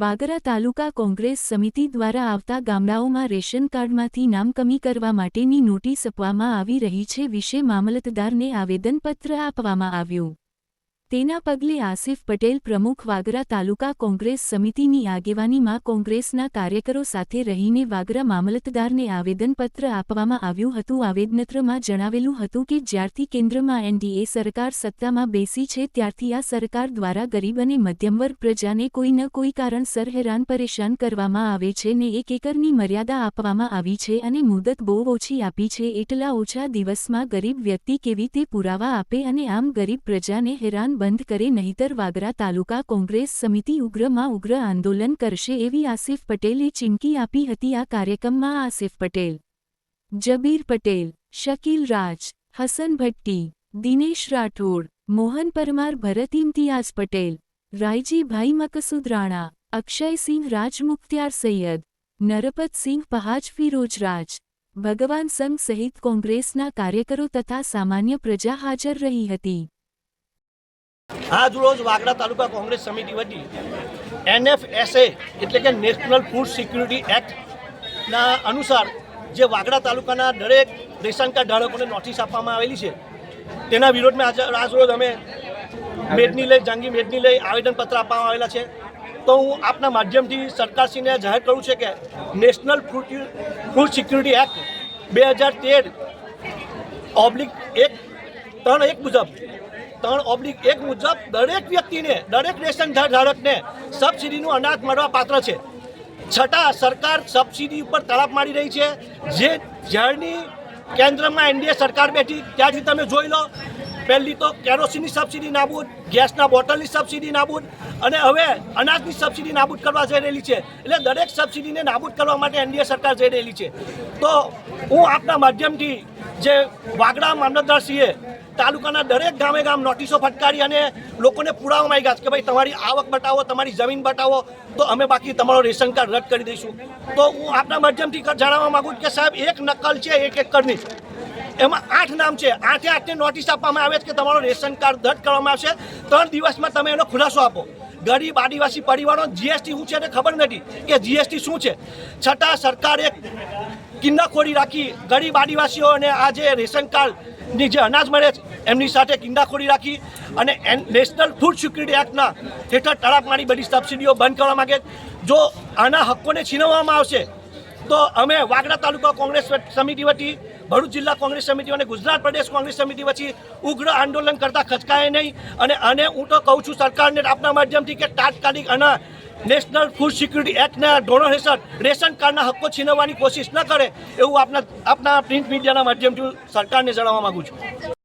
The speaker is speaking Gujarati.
વાગરા તાલુકા કોંગ્રેસ સમિતિ દ્વારા આવતા ગામડાઓમાં રેશન કાર્ડમાંથી નામ કમી કરવા માટેની નોટિસ આપવામાં આવી રહી છે વિશે મામલતદારને આવેદનપત્ર આપવામાં આવ્યું. તેના પગલે આસિફ પટેલ પ્રમુખ વાગરા તાલુકા કોંગ્રેસ સમિતિની આગેવાનીમાં કોંગ્રેસના કાર્યકરો સાથે રહીને વાગરા મામલતદારને આવેદનપત્ર આપવામાં આવ્યું હતું. આવેદનત્રમાં જણાવેલું હતું કે જ્યારથી કેન્દ્રમાં એનડીએ સરકાર સત્તામાં બેસી છે, ત્યારથી આ સરકાર દ્વારા ગરીબ અને મધ્યમવર્ગ પ્રજાને કોઈ ન કોઈ કારણસર હેરાન પરેશાન કરવામાં આવે છે ને એક એકરની મર્યાદા આપવામાં આવી છે અને મુદત બહુ ઓછી આપી છે એટલા ઓછા દિવસમાં ગરીબ વ્યક્તિ કેવી તે પુરાવા આપે અને આમ ગરીબ પ્રજાને હેરાન બંધ કરે નહીતર વાગરા તાલુકા કોંગ્રેસ સમિતિ ઉગ્રમાં ઉગ્ર આંદોલન કરશે એવી આસિફ પટેલે ચીમકી આપી હતી આ કાર્યક્રમમાં આસિફ પટેલ, જબીર પટેલ, શકીલ રાજ, હસન ભટ્ટી, દિનેશ રાઠોડ, મોહન પરમાર ભરત ઇમ્તિયાઝ પટેલ, રાયજીભાઈ મકસુદ રાણા અક્ષયસિંહ રાજમુખ્તિયાર સૈયદ, નરપતસિંહ પહાજ ફિરોજ રાજ, ભગવાન સંઘ સહિત કોંગ્રેસના કાર્યકરો તથા સામાન્ય પ્રજા હાજર રહી હતી. આજ રોજ વાગડા તાલુકા કોંગ્રેસ સમિતિ વતી એનએફએસએ એટલે કે નેશનલ ફૂડ સિક્યુરિટી એક્ટના અનુસાર જે વાગડા તાલુકાના દરેક રેશન કાર્ડ ધારકોને નોટિસ આપવામાં આવેલી છે, તેના વિરોધમાં આજે આજ રોજ અમે મેટની લઈ, જંગી મેટની લઈ આવેદનપત્ર આપવામાં આવેલા છે. તો હું આપના માધ્યમથી સરકારશ્રીને જાહેર કરું છે કે national food food security act બે હજાર તેર ઓબ્લિક એક ત્રણ એક મુજબ ત્રણ ઓબ્લિક એક મુજબ દરેક વ્યક્તિને, દરેક રેશન ધારકને સબસિડીનું અનાજ મળવા પાત્ર છે. છતાં સરકાર સબસિડી ઉપર તળાપ મારી રહી છે. જે જ્યારની કેન્દ્રમાં એનડીએ સરકાર બેઠી, ત્યાંથી તમે જોઈ લો. પહેલી તો કેરોસીનની સબસિડી નાબૂદ, ગેસના બોટલની સબસિડી નાબૂદ અને હવે અનાજની સબસિડી નાબૂદ કરવા જઈ રહેલી છે. એટલે દરેક સબસિડીને નાબૂદ કરવા માટે એનડીએ સરકાર જઈ રહેલી છે. તો હું આપના માધ્યમથી જે વાગડા મામલતદારશ્રીએ તાલુકાના દરેક ગામે ગામ નોટિસો ફટકારી અને લોકોને પુરાવા માંગ્યા છે કે ભાઈ તમારી આવક બતાવો, તમારી જમીન બતાવો, તો અમે બાકી તમારો રેશન કાર્ડ રદ કરી દઈશું. તો હું આપના માધ્યમથી જણાવવા માગું છું કે સાહેબ, એક નકલ છે, એક એકરની. એમાં આઠ નામ છે. આઠે આઠને નોટિસ આપવામાં આવે છે કે તમારો રેશન કાર્ડ રદ કરવામાં આવશે. ત્રણ દિવસમાં તમે એનો ખુલાસો આપો. ગરીબ આદિવાસી પરિવારો જીએસટી શું છે એને ખબર નથી કે જીએસટી શું છે? છતાં સરકારે કિન્નાખોરી રાખી ગરીબ આદિવાસીઓને આ જે રેશન કાર્ડની જે અનાજ મળે છે, એમની સાથે કિંડાખોરી રાખી અને એન નેશનલ ફૂડ સિક્યુરિટી એક્ટના હેઠળ તળાપમારી બધી સબસિડીઓ બંધ કરવા માગે જો આના હક્કોને છીનવવામાં આવશે, તો અમે વાગડા તાલુકા કોંગ્રેસ સમિતિ વતી, ભરૂચ જિલ્લા કોંગ્રેસ સમિતિ અને ગુજરાત પ્રદેશ કોંગ્રેસ સમિતિ વચ્ચે ઉગ્ર આંદોલન કરતા ખચકાય નહીં. અને આને હું તો કહું છું સરકારને આપના માધ્યમથી કે તાત્કાલિક આના નેશનલ ફૂડ સિક્યુરિટી એક્ટના ધોરણ હેઠળ રેશન કાર્ડના હક્કો છીનવવાની કોશિશ ન કરે એવું આપના આપના પ્રિન્ટ મીડિયાના માધ્યમથી સરકારને જણાવવા માગું છું.